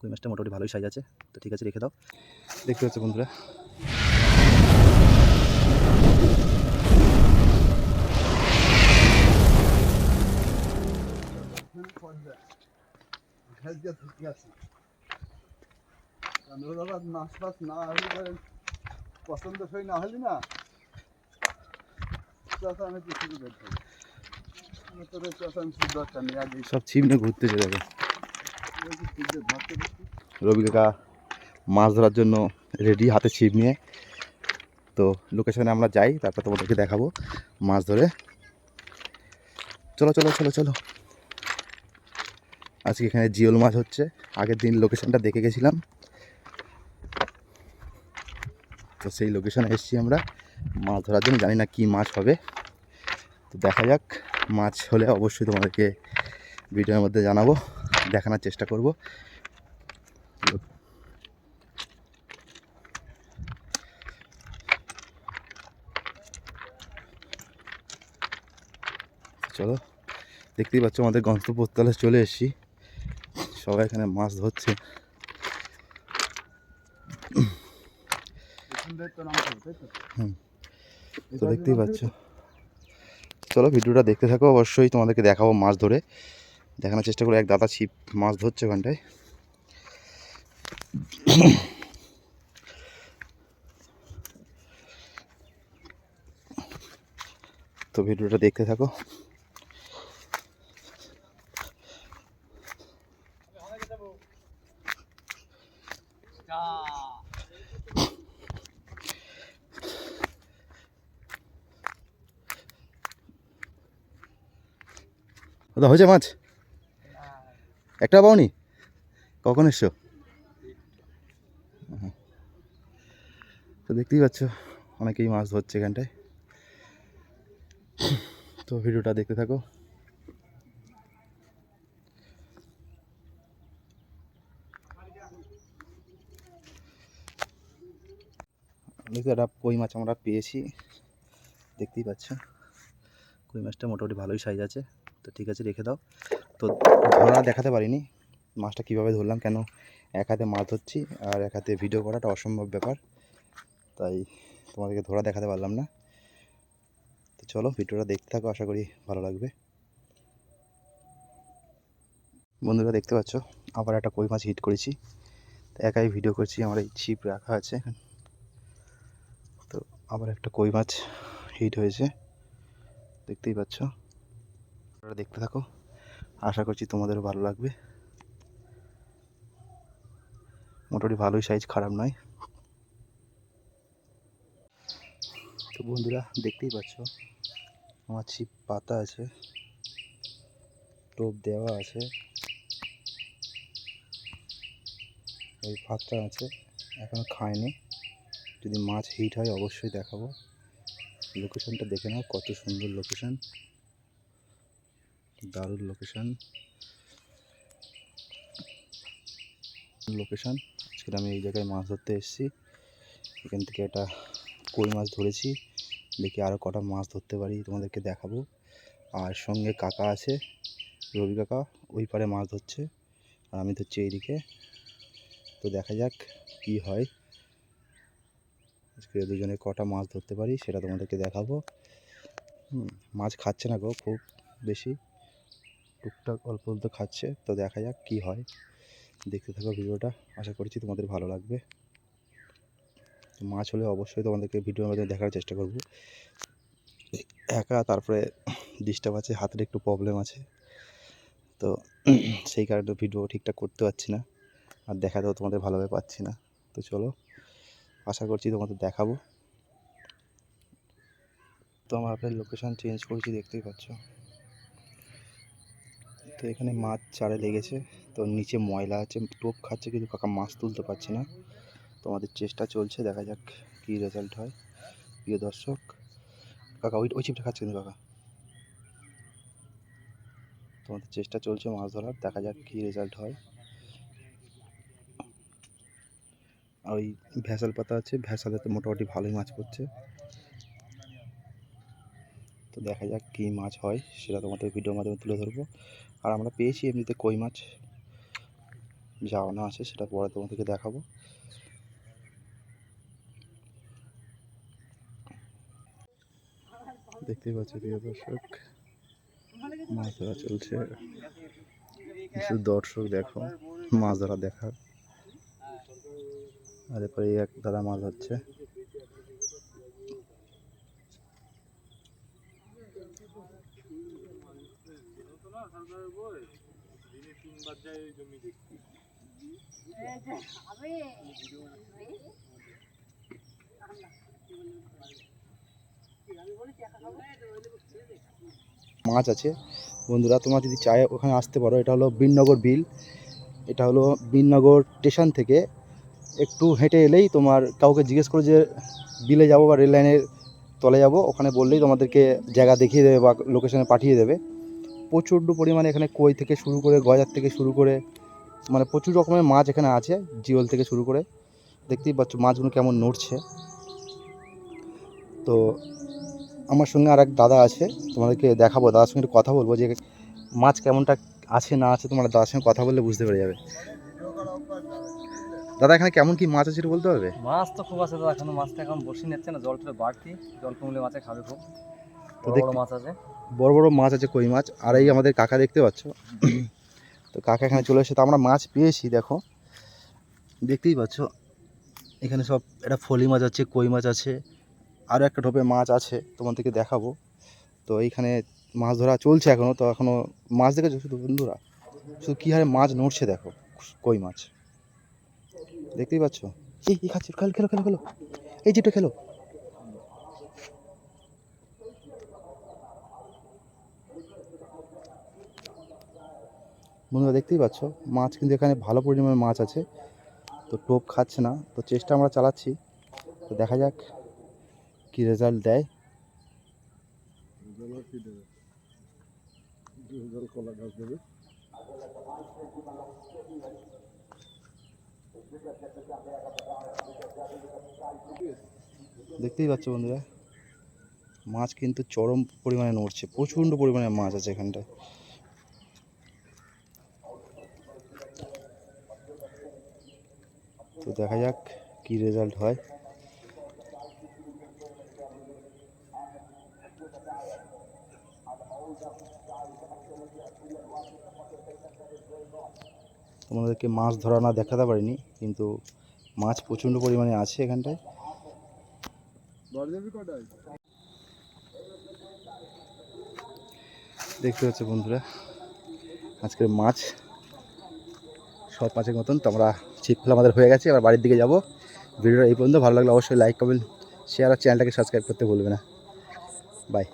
কই মাছটা মোটামুটি ভালোই সাইজ আছে তো ঠিক আছে রেখে দাও। দেখতে পাচ্ছ বন্ধুরা। মাছ ফাছ না হলে পরে পছন্দ সই না হলি না আমি সব ছিপ নিয়ে ঘুরতে পারছি রবি কাকা মাছ ধরার জন্য রেডি হাতে ছিপ নিয়ে। তো লোকেশনে আমরা যাই, তারপর তোমাদেরকে দেখাবো মাছ ধরে। চলো চলো চলো চলো। আজকে এখানে জিওল মাছ হচ্ছে। আগের দিন লোকেশনটা দেখে গেছিলাম। তো সেই লোকেশনে এসেছি আমরা। মাছ ধরার জন্য, জানি না কি মাছ হবে। তো দেখা যাক, মাছ হলে অবশ্যই তোমাদেরকে ভিডিওর মধ্যে জানাব, দেখানোর চেষ্টা করব। চলো। দেখতেই পাচ্ছ আমাদের গন্তব্যস্থলে চলে এসেছি। সবাই এখানে মাছ ধরছে। তো দেখতেই পাচ্ছ। চলো ভিডিওটা দেখতে থাকো। অবশ্যই তোমাদেরকে দেখাবো মাছ ধরে। দেখানোর চেষ্টা করব। এক দাদা ছিপ মাছ ধরছে ওখানটায়। তো ভিডিওটা দেখতে থাকো। দাদা হয়েছে মাছ? একটা পাওনি? কখন এসছো? তো দেখতেই পাচ্ছ, অনেকেই মাছ ধরছে এখানটায়। তো ভিডিওটা দেখতে থাকো। দেখতে একটা কই মাছ আমরা পেয়েছি, দেখতেই পাচ্ছ কই মাছটা মোটামুটি ভালোই সাইজ আছে, তো ঠিক আছে, রেখে দাও। তো ধরা দেখাতে পারিনি মাছটা কীভাবে ধরলাম, কেন এক হাতে মাছ ধরছি আর এক হাতে ভিডিও করাটা অসম্ভব ব্যাপার। তাই তোমাদেরকে ধরা দেখাতে পারলাম না। তো চলো, ভিডিওটা দেখতে থাকো, আশা করি ভালো লাগবে। বন্ধুরা, দেখতে পাচ্ছ, আবার একটা কই মাছ হিট করেছি। তো একাই ভিডিও করছি, আমার এই ছিপ রাখা আছে আবার একটা কই মাছ হিট হয়েছে। দেখতেই পাচ্ছ। দেখতে থাকো। আশা করছি তোমাদেরও ভালো লাগবে। মোটামুটি ভালোই সাইজ খারাপ নয়। তো বন্ধুরা, দেখতেই পাচ্ছ। আমার ছিপ পাতা আছে। টোপ দেওয়া আছে। ওই ভাতটা আছে। এখনও খায়নি। যদি মাছ হিট হয়, অবশ্যই দেখাবো। লোকেশনটা দেখে নাও, কত সুন্দর লোকেশন দারুণ লোকেশন লোকেশন আজকে আমি এই জায়গায় মাছ ধরতে এসেছি। এখান থেকে একটা কই মাছ ধরেছি। দেখি আরও কটা মাছ ধরতে পারি, তোমাদেরকে দেখাবো। আর সঙ্গে কাকা আছে, রবি কাকা, ওই পারে মাছ ধরছে। আর আমি ধরছি এইদিকে। তো দেখা যাক কি হয়। আজকে দুজনে কটা মাছ ধরতে পারি সেটা তোমাদেরকে দেখাবো। মাছ খাচ্ছে না গো, খুব বেশি। টুকটাক অল্প অল্প খাচ্ছে, তো দেখা যাক কি হয়। দেখতে থাকো ভিডিওটা, আশা করছি তোমাদের ভালো লাগবে। মাছ হলে অবশ্যই তোমাদেরকে ভিডিওর মাধ্যমে দেখার চেষ্টা করব। একা তারপরে ডিস্টার্ব আছে, হাতের একটু প্রবলেম আছে। তো সেই কারণে ভিডিও ঠিকঠাক করতে পারছি না। আর দেখাতেও তোমাদের ভালোভাবে পাচ্ছি না। তো চলো। আশা করছি তোমাদের দেখাবো। তো আমার আপনার লোকেশান চেঞ্জ করেছি, দেখতেই পাচ্ছ। তো এখানে মাছ চারে লেগেছে, তো নিচে ময়লা আছে, টোপ খাচ্ছে কিন্তু কাকা, মাছ তুলতে পারছে না। তোমাদের চেষ্টা চলছে, দেখা যাক কী রেজাল্ট হয়। প্রিয় দর্শক, কাকা, ওই ওই চিপটা খাচ্ছে কিন্তু কাকা। তোমাদের চেষ্টা চলছে মাছ ধরার, দেখা যাক কী রেজাল্ট হয় আর ওই ভ্যাসাল পাতা আছে ভ্যাসালে তো মোটামুটি ভালোই মাছ পড়ছে। তো দেখা যাক কী মাছ হয়, সেটা তোমাদের ভিডিওর মাধ্যমে তুলে ধরবো। আর আমরা পেয়েছি এমনিতে কই মাছ যাওয়ানো আছে সেটা পরে তোমাদেরকে দেখাবো। দেখতেই পাচ্ছ প্রিয় দর্শক, মাছ ধরা চলছে। দর্শক দেখো, মাছ ধরা দেখার। আর এরপরে এক দাদা মাছ হচ্ছে মাছ আছে। বন্ধুরা, তোমরা যদি চায় ওখানে আসতে পারো, এটা হলো বিননগর বিল। এটা হলো বিননগর স্টেশন থেকে একটু হেঁটে এলেই তোমার কাউকে জিজ্ঞেস করো যে বিলে যাব বা রেল লাইনের তলে যাব, ওখানে বললেই তোমাদেরকে জায়গা দেখিয়ে দেবে বা লোকেশনে পাঠিয়ে দেবে। প্রচণ্ড পরিমাণে এখানে কই থেকে শুরু করে, গজার থেকে শুরু করে মানে প্রচুর রকমের মাছ এখানে আছে, জিওল থেকে শুরু করে। দেখতেই পাচ্ছ মাছগুলো কেমন নড়ছে। তো আমার সঙ্গে আর এক দাদা আছে, তোমাদেরকে দেখাবো, দাদার সঙ্গে একটু কথা বলব যে মাছ কেমনটা আছে না আছে তোমার দাদার সঙ্গে কথা বললে বুঝতে পেরে যাবে। দাদা এখানে কেমন কি মাছ আছে বলতে পারবে? মাছ তো খুব আছে দাদা এখন মাছটা এখন বসে নিচ্ছে না জলটা বাড়তি জল কমলে মাছে খাবে খুব। বড় মাছ আছে। বড় বড় মাছ আছে কই মাছ আর এই আমাদের কাকা দেখতে পাচ্ছ। তো কাকা এখানে চলে এসে তো আমরা মাছ পেয়েছি দেখো। দেখতেই পাচ্ছ এখানে সব এটা ফলি মাছ আছে কই মাছ আছে আরও একটা ঢোপে মাছ আছে তোমাদেরকে দেখাবো। তো এইখানে মাছ ধরা চলছে এখনও তো এখনও মাছ দেখেছ শুধু বন্ধুরা? শুধু কী হারে মাছ নড়ছে দেখো কই মাছ। দেখতেই পাচ্ছ? এই এই খাচ্ছি, খেলো খেলো খেলো খেলো। এই যেটা খেলো। বন্ধুরা, দেখতেই পাচ্ছ, মাছ কিন্তু এখানে ভালো পরিমাণে মাছ আছে। তো টোপ খাচ্ছে না, তো চেষ্টা আমরা চালাচ্ছি। তো দেখা যাক কি রেজাল্ট দেয়। কলা গাছ দেবে। দেখতেই পাচ্ছ বন্ধুরা, মাছ কিন্তু চরম পরিমাণে নড়ছে, প্রচণ্ড পরিমাণে মাছ আছে এখানটায়। তো দেখা যাক কি রেজাল্ট হয়। তোমাদেরকে মাছ ধরা না দেখাতে পারিনি কিন্তু মাছ প্রচণ্ড পরিমাণে আছে এখানটায়। দেখতে পাচ্ছ বন্ধুরা আজকের মাছ সব মাছের মতন। তো আমরা ছিপ ফেলা আমাদের হয়ে গেছে এবার বাড়ির দিকে যাব। ভিডিওটা এই পর্যন্ত ভালো লাগলে অবশ্যই লাইক কমেন্ট শেয়ার আর চ্যানেলটাকে সাবস্ক্রাইব করতে ভুলবে না। বাই